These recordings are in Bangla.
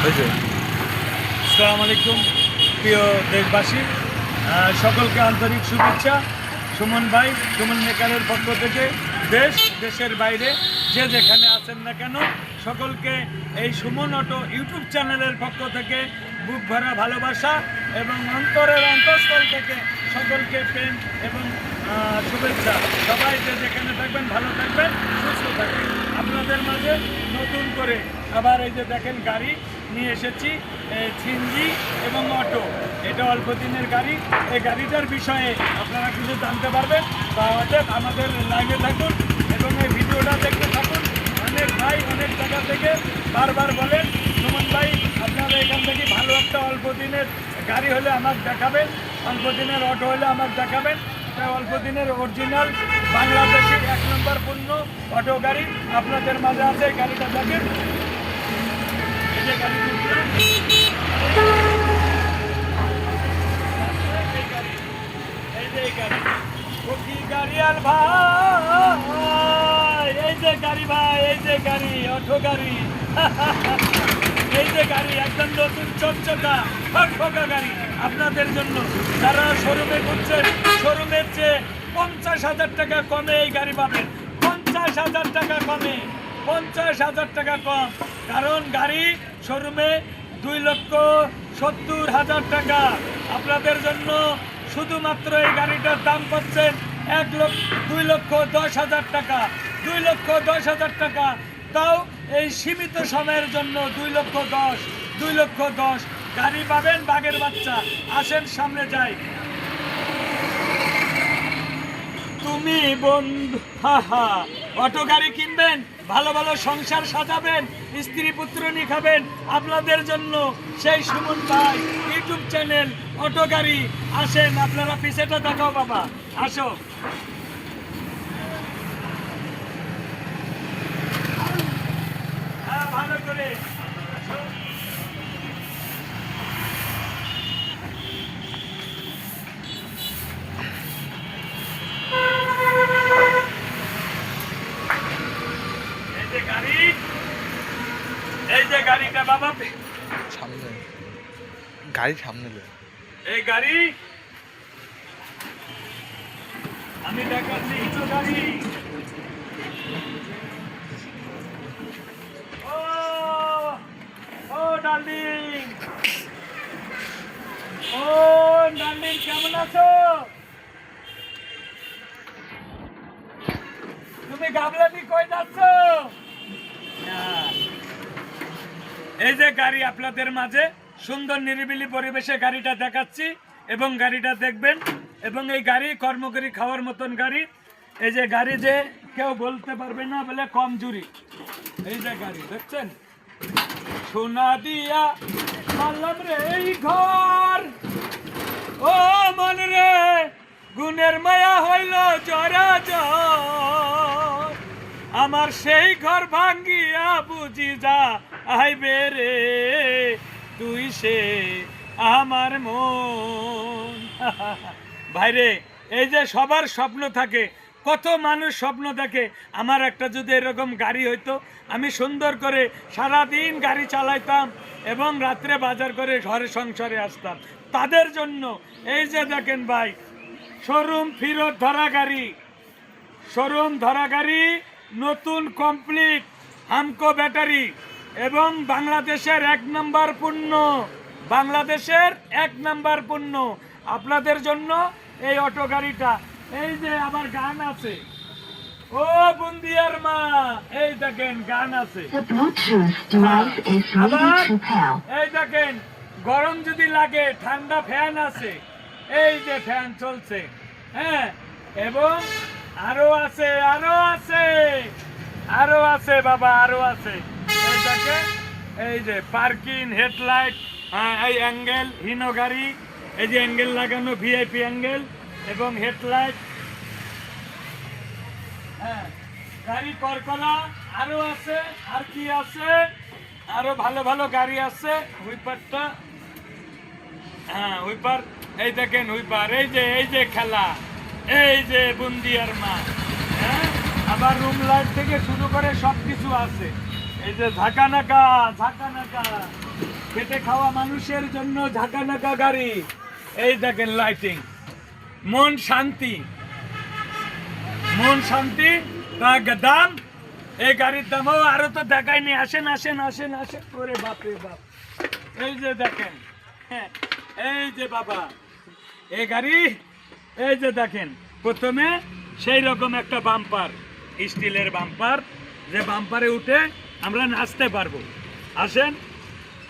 আসসালামু আলাইকুম, প্রিয় দেশবাসী। সকলকে আন্তরিক শুভেচ্ছা। সুমন ভাই, সুমন মেকারের পক্ষ থেকে দেশ, দেশের বাইরে, যে যেখানে আছেন না কেন, সকলকে এই সুমন অটো ইউটিউব চ্যানেলের পক্ষ থেকে বুক ভরা ভালোবাসা এবং অন্তরের অন্তঃস্থল থেকে সকলকে প্রেম এবং শুভেচ্ছা। সবাই যে যেখানে থাকবেন, ভালো থাকবেন, সুস্থ থাকবেন। আপনাদের মাঝে নতুন করে আবার এই যে দেখেন গাড়ি নিয়ে এসেছি ছিনজি এবং অটো। এটা অল্প দিনের গাড়ি। এই গাড়িটার বিষয়ে আপনারা কিছু জানতে পারবেন। তাহলে আমাদের লাইভে থাকুন এবং এই ভিডিওটা দেখতে থাকুন। অনেক ভাই, অনেক জায়গা থেকে বারবার বলেন, সুমন ভাই, আপনারা এখান থেকে ভালো একটা অল্প দিনের গাড়ি হলে আমার দেখাবেন। অল্প দিনের অটো হলে আমার দেখাবেন। অল্প দিনের অরিজিনাল বাংলাদেশের এক নম্বর পণ্য অটো গাড়ি। আপনাদের মাঝে আছে, গাড়িটা দেখেন। এই যে গাড়ি ভাই এই যে গাড়ি অটো গাড়ি, আপনাদের জন্য যারা শোরুমে ঘুরছেন, শোরুমের চেয়ে পঞ্চাশ হাজার টাকা কমে এই গাড়ি পাবেন। পঞ্চাশ হাজার টাকা কমে, পঞ্চাশ হাজার টাকা কম। কারণ গাড়ি শোরুমে দুই লক্ষ সত্তর হাজার টাকা। আপনাদের জন্য শুধুমাত্র এই গাড়িটার দাম পাচ্ছেন এক লক্ষ, দুই লক্ষ দশ হাজার টাকা। দুই লক্ষ দশ হাজার টাকা। তাও এই সীমিত সময়ের জন্য দুই লক্ষ দশ, দুই লক্ষ দশ। গাড়ি পাবেন বাঘের বাচ্চা। আসেন সামনে যাই। তুমি বন্ধু হাহা অটো গাড়ি কিনবেন, ভালো ভালো সংসার সাজাবেন, স্ত্রী পুত্র নিয়ে খাবেন আপনাদের জন্য সেই সুমন ভাই ইউটিউব চ্যানেল অটো গাড়ি। আসেন, আপনারা পিছেটা দেখাও বাবা। আসো। হ্যাঁ ভালো করে আসো। এই যে গাড়ি এই যে গাড়িটা বাবা সামনে গাড়ি সামনে লে। এই গাড়ি। আমি দেখাচ্ছি হিটো গাড়ি। ও ও ও কেমন আছো? তুমি এই যে গাড়ি আপনাদের মাঝে। সুন্দর নিরিবিলি পরিবেশে গাড়িটা দেখাচ্ছি এবং গাড়িটা দেখবেন এবং এই গাড়ি কর্মকরী খাওয়ার মতন গাড়ি। এই যে গাড়ি যে কেউ বলতে পারবে না বলে কম জুরি এই যে গাড়ি, দেখছেন? সোনা দিয়া রে এই ঘর। ও মন রে, গুণের মায়া হইল জরা আমার সেই ঘর ভাঙ্গিয়া বুঝি যা আইবে রে। তুই সে আমার মন। ভাইরে, এই যে সবার স্বপ্ন থাকে, কত মানুষ স্বপ্ন দেখে, আমার একটা যদি এরকম গাড়ি হইতো, আমি সুন্দর করে সারা দিন গাড়ি চালাইতাম এবং রাত্রে বাজার করে ঘরে সংসারে আসতাম। তাদের জন্য, এই যে দেখেন ভাই, শোরুম ফিরত ধরা গাড়ি। শোরুম ধরা গাড়ি, নতুন কমপ্লিট হামকো ব্যাটারি। এবং বাংলাদেশের এক নাম্বার পণ্য বাংলাদেশের এক নাম্বার পণ্য। আপনাদের জন্য এই অটো গাড়িটা। এই যে আবার গান আছে। ও বুন্দিয়ার মা এই দেখেন গান আছে। আবার pair. এই দেখেন গরম যদি লাগে ঠান্ডা ফ্যান আছে। এই যে ফ্যান চলছে। হ্যাঁ এবং আরও আছে আরও আছে। আরও আছে বাবা আরও আছে। দেখেন এই যে পার্কিং, হেডলাইট এই অ্যাঙ্গেল, হিনো গাড়ি, এই যে অ্যাঙ্গেল লাগানো, ভিআইপি অ্যাঙ্গেল এবং হেডলাইট। হ্যাঁ গাড়ি করকলা আরও আছে, আর কি আছে? আরও ভালো ভালো গাড়ি আছে, হুইপারটা। হ্যাঁ হুইপার, এই দেখেন হুইপার, এই যে এই যে খেলা, এই যে বুন্দিয়ার মা হ্যাঁ আবার রুম লাইট থেকে শুরু করে সব কিছু আছে। এই যে ঝাঁকানাকা ঝাঁকানাকা। খেটে খাওয়া মানুষের জন্য ঝাঁকানাকা গাড়ি। এই দেখেন লাইটিং মন শান্তি। মন শান্তি দাম। এই গাড়ির দামও আরও তো দেখায়নি। আসেন আসেন আসেন আসেন। করে বাপরে বাপ। এই যে দেখেন হ্যাঁ, এই যে বাবা। এই গাড়ি এই যে দেখেন প্রথমে সেই রকম একটা বাম্পার স্টিলের বাম্পার যে বাম্পারে উঠে আমরা নাচতে পারব। আসেন,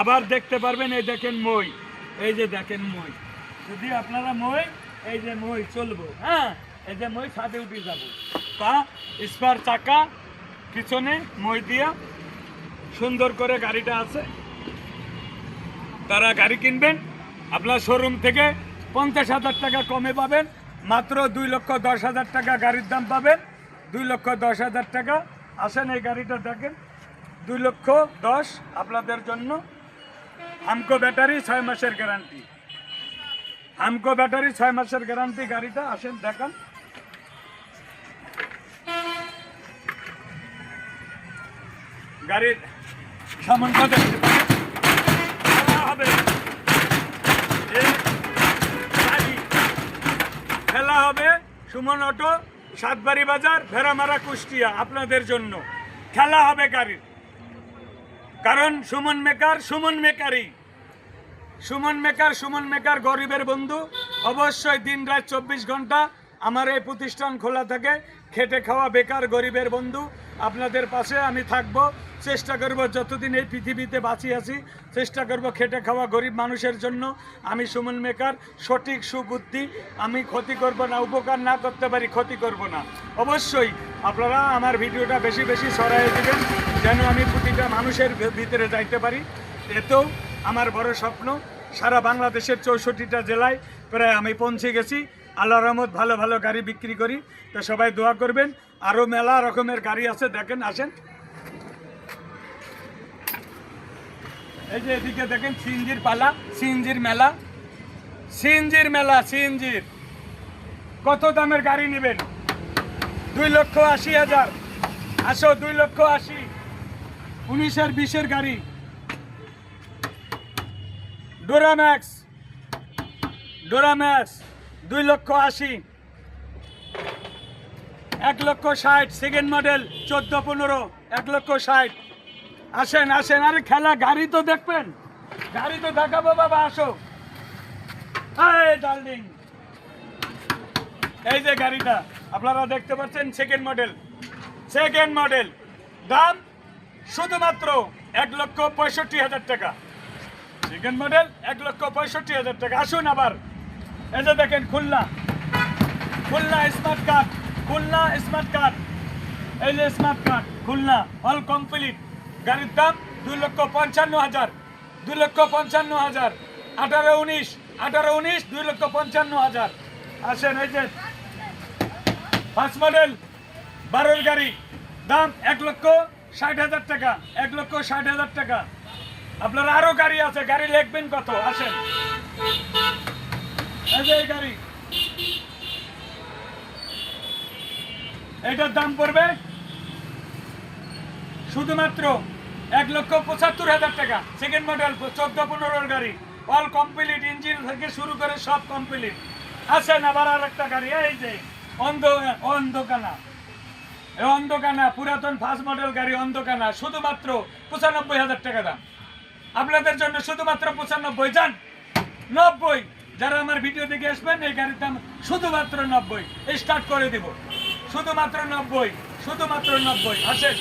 আবার দেখতে পারবেন, এই দেখেন মই। এই যে দেখেন মই। যদি আপনারা মই, এই যে মই চলবো হ্যাঁ? এই যে মই ছাদে উঠে যাব। পা, স্পার চাকা, পিছনে মই দিয়া, সুন্দর করে গাড়িটা আছে। তারা গাড়ি কিনবেন, আপনার শোরুম থেকে পঞ্চাশ হাজার টাকা কমে পাবেন, মাত্র দুই লক্ষ দশ হাজার টাকা গাড়ির দাম পাবেন। দুই লক্ষ দশ হাজার টাকা। আসেন, এই গাড়িটা দেখেন। দুই লক্ষ দশ আপনাদের জন্য হামকো ব্যাটারি ছয় মাসের গ্যারান্টি। হামকো ব্যাটারি ছয় মাসের গ্যারান্টি, গাড়িটা আসেন, দেখান। গাড়ির সামানটা দেখতে হবে। খেলা হবে সুমন অটো, সাতবাড়ি বাজার, ভেড়ামারা কুষ্টিয়া, আপনাদের জন্য। খেলা হবে গাড়ির। কারণ সুমন মেকার সুমন মেকারই। সুমন মেকার সুমন মেকার গরিবের বন্ধু। অবশ্যই দিন রাত চব্বিশ ঘণ্টা আমার এই প্রতিষ্ঠান খোলা থাকে। খেটে খাওয়া বেকার গরিবের বন্ধু। আপনাদের পাশে আমি থাকব। চেষ্টা করব যতদিন এই পৃথিবীতে বাঁচি আছি, চেষ্টা করব খেটে খাওয়া গরিব মানুষের জন্য। আমি সুমন মেকার, সঠিক সুবুদ্ধি। আমি ক্ষতি করব না, উপকার না করতে পারি, ক্ষতি করব না। অবশ্যই আপনারা আমার ভিডিওটা বেশি বেশি ছড়াই দিবেন, যেন আমি প্রতিটা মানুষের ভিতরে যাইতে পারি। এতেও আমার বড় স্বপ্ন, সারা বাংলাদেশের চৌষট্টিটা জেলায় প্রায় আমি পৌঁছে গেছি। আল্লাহ রহমত, ভালো ভালো গাড়ি বিক্রি করি। তো সবাই দোয়া করবেন। আরও মেলা রকমের গাড়ি আছে, দেখেন, আসেন। এই যে এদিকে দেখেন সিএনজির পালা, সিএনজির মেলা। সিএনজির মেলা, সিএনজির। কত দামের গাড়ি নেবেন? দুই লক্ষ আশি হাজার। আসো, দুই লক্ষ আশি। উনিশের বিশের গাড়ি। ডোরাম্যাক্স। ডোরাম্যাক্স, দুই লক্ষ আশি। এক লক্ষ ষাট সেকেন্ড মডেল চোদ্দ পনেরো, এক লক্ষ ষাট। আসেন আসেন। আরে খেলা, গাড়ি তো দেখবেন। গাড়ি তো দেখাবো, বাবা, আসো। ডার্লিং। এই যে গাড়িটা, আপনারা দেখতে পাচ্ছেন সেকেন্ড মডেল সেকেন্ড মডেল দাম শুধুমাত্র এক লক্ষ পঁয়ষট্টি হাজার টাকা। সেকেন্ড মডেল এক লক্ষ পঁয়ষট্টি হাজার টাকা। আসুন আবার। এই যে দেখেন Khulna. Khulna smart card Khulna smart card এই যে smart card Khulna all complete গাড়ির দাম দুই লক্ষ পঞ্চান্ন হাজার, দুই লক্ষ পঞ্চান্ন হাজার, আঠারো উনিশ আঠারো উনিশ, দুই লক্ষ পঞ্চান্ন হাজার। আসেন, এই যে ফার্স্ট মডেল বারোর গাড়ি, দাম এক লক্ষ ষাট হাজার টাকা, এক লক্ষ ষাট হাজার টাকা। আপনার আরও গাড়ি আছে, গাড়ি লিখবেন কত? আসেন। এই এই গাড়ি। এটার দাম পড়বে শুধুমাত্র এক লক্ষ পঁচাত্তর হাজার টাকা। সেকেন্ড মডেল চোদ্দ পনেরোর গাড়ি। অল কমপ্লিট ইঞ্জিন থেকে শুরু করে সব কমপ্লিট আসেন আবার আর একটা গাড়ি? এই যে, অন্ধ, অন্ধকানা। অন্ধকানা, পুরাতন ফার্স্ট মডেল গাড়ি অন্ধকানা, শুধুমাত্র পঁচানব্বই হাজার টাকা দাম। আপনাদের জন্য শুধুমাত্র পঁচানব্বই, যান। নব্বই। যারা আমার ভিডিও দেখে আসবেন, এই গাড়ির দাম শুধুমাত্র নব্বই। স্টার্ট করে দিব। শুধুমাত্র নব্বই শুধুমাত্র নব্বই। আসেন।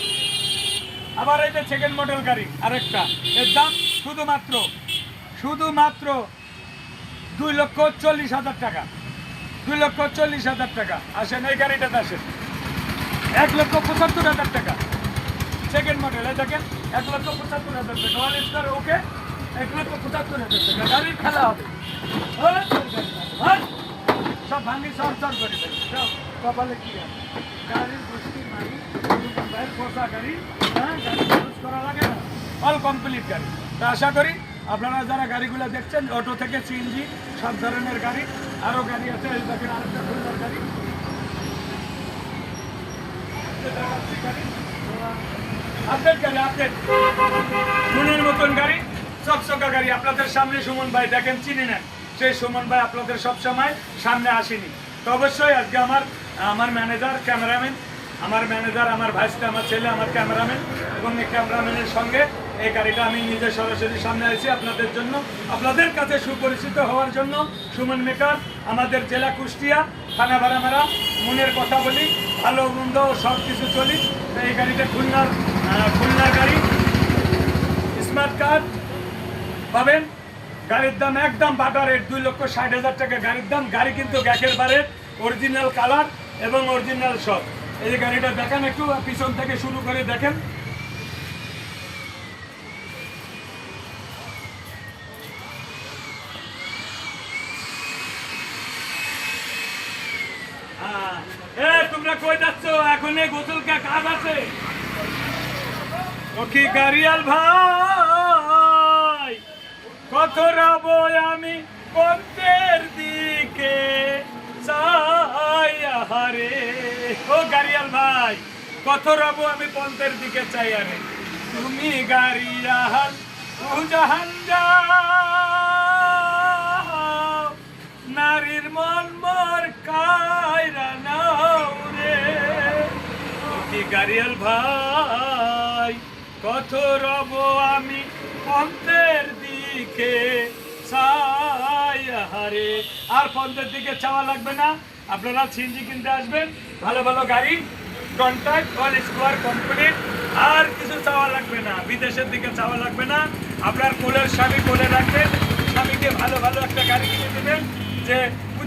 আবার এই যে সেকেন্ড মডেল গাড়ি আরেকটা। এর দাম শুধুমাত্র শুধুমাত্র দুই লক্ষ চল্লিশ হাজার টাকা। দুই লক্ষ চল্লিশ হাজার টাকা। আসেন এই গাড়িটাতে আসেন। এক লক্ষ পঁচাত্তর হাজার টাকা। সেকেন্ড মডেল এই দেখেন এক লক্ষ পঁচাত্তর হাজার টাকা। অল স্টার ওকে এক লক্ষ পঁচাত্তর হাজার টাকা। গাড়ির খেলা হবে। ওই, ওই, সব ভাঙি সব সব করে দেবে। কপালে কি গাড়ির গাড়ি হ্যাঁ গাড়ি করা লাগে না। অল কমপ্লিট গাড়ি। তা আশা করি আপনারা যারা গাড়িগুলো দেখছেন অটো থেকে সিএনজি সব ধরনের গাড়ি, আরও গাড়ি আছে। আপডেট আপডেট মনের মতন গাড়ি, চকচকা গাড়ি। আপনাদের সামনে সুমন ভাই, দেখেন চিনি নেন সেই সুমন ভাই আপনাদের সব সময় সামনে আসেনি। তো অবশ্যই আজকে আমার আমার ম্যানেজার ক্যামেরাম্যান আমার ম্যানেজার আমার ভাইসটা আমার ছেলে, আমার ক্যামেরাম্যান এবং এই ক্যামেরাম্যানের সঙ্গে এই গাড়িটা আমি নিজে সরাসরি সামনে আছি আপনাদের জন্য। আপনাদের কাছে সুপরিচিত হওয়ার জন্য সুমন মেকার, আমাদের জেলা কুষ্টিয়া, থানা বারামারা, মনের কথা বলি, ভালো, মন্দ সব কিছু চলি। এই গাড়িটা খুলনার খুলনার গাড়ি। স্মার্ট কার্ড পাবেন। গাড়ির দাম একদম বাটা রেট দুই লক্ষ ষাট হাজার টাকা। গাড়ির দাম, গাড়ি কিন্তু গ্যাসের বারের অরিজিনাল কালার এবং অরিজিনাল সব এই যে গাড়িটা দেখেন একটু, পিছন থেকে শুরু করে দেখেন। হ্যাঁ। তোমরা কই যাচ্ছ? এখন এই গোসল কাজ আছে। কি গাড়িয়াল ভাই, কত রব আমি পন্থের চাই আহারে, ও গাড়িয়াল ভাই কত রব আমি পন্থের দিকে চাই আরে। তুমি গাড়িয়াল উজাহান যাও, নারীর মন মর কায়রা নাও রে। কি গাড়িয়াল ভাই কত রব আমি পন্থের দিকে চাই হারে আর পন্থের দিকে চাওয়া লাগবে না আপনারা সিএনজি কিনতে আসবেন, ভালো ভালো গাড়ি কন্ট্রাক্ট অল স্কোয়ার কোম্পানি আর কিছু চাওয়া লাগবে না, বিদেশের দিকে চাওয়া লাগবে না। আপনার কোলের স্বামী কোলে রাখবেন, স্বামীকে ভালো ভালো একটা গাড়ি কিনে দেবেন, যে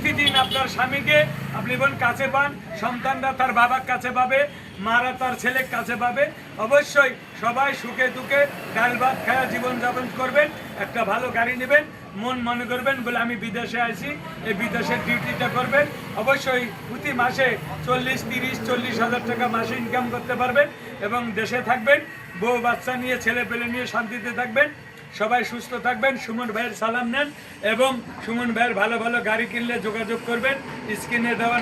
প্রতিদিন আপনার স্বামীকে আপনি বোন কাছে পান, সন্তানরা তার বাবার কাছে পাবে, মারা তার ছেলের কাছে পাবে। অবশ্যই সবাই সুখে দুঃখে ডাল ভাত খায়া জীবনযাপন করবেন, একটা ভালো গাড়ি নেবেন, মন মনে করবেন বলে আমি বিদেশে আছি এই বিদেশের ডিউটিটা করবেন। অবশ্যই প্রতি মাসে চল্লিশ, তিরিশ, চল্লিশ হাজার টাকা মাসে ইনকাম করতে পারবেন এবং দেশে থাকবেন, বউ বাচ্চা নিয়ে ছেলে পেলে নিয়ে শান্তিতে থাকবেন। সবাই সুস্থ থাকবেন, সুমন ভাইয়ের সালাম নেন এবং সুমন ভাইয়ের ভালো ভালো গাড়ি কিনলে যোগাযোগ করবেন, স্ক্রিনে দেওয়া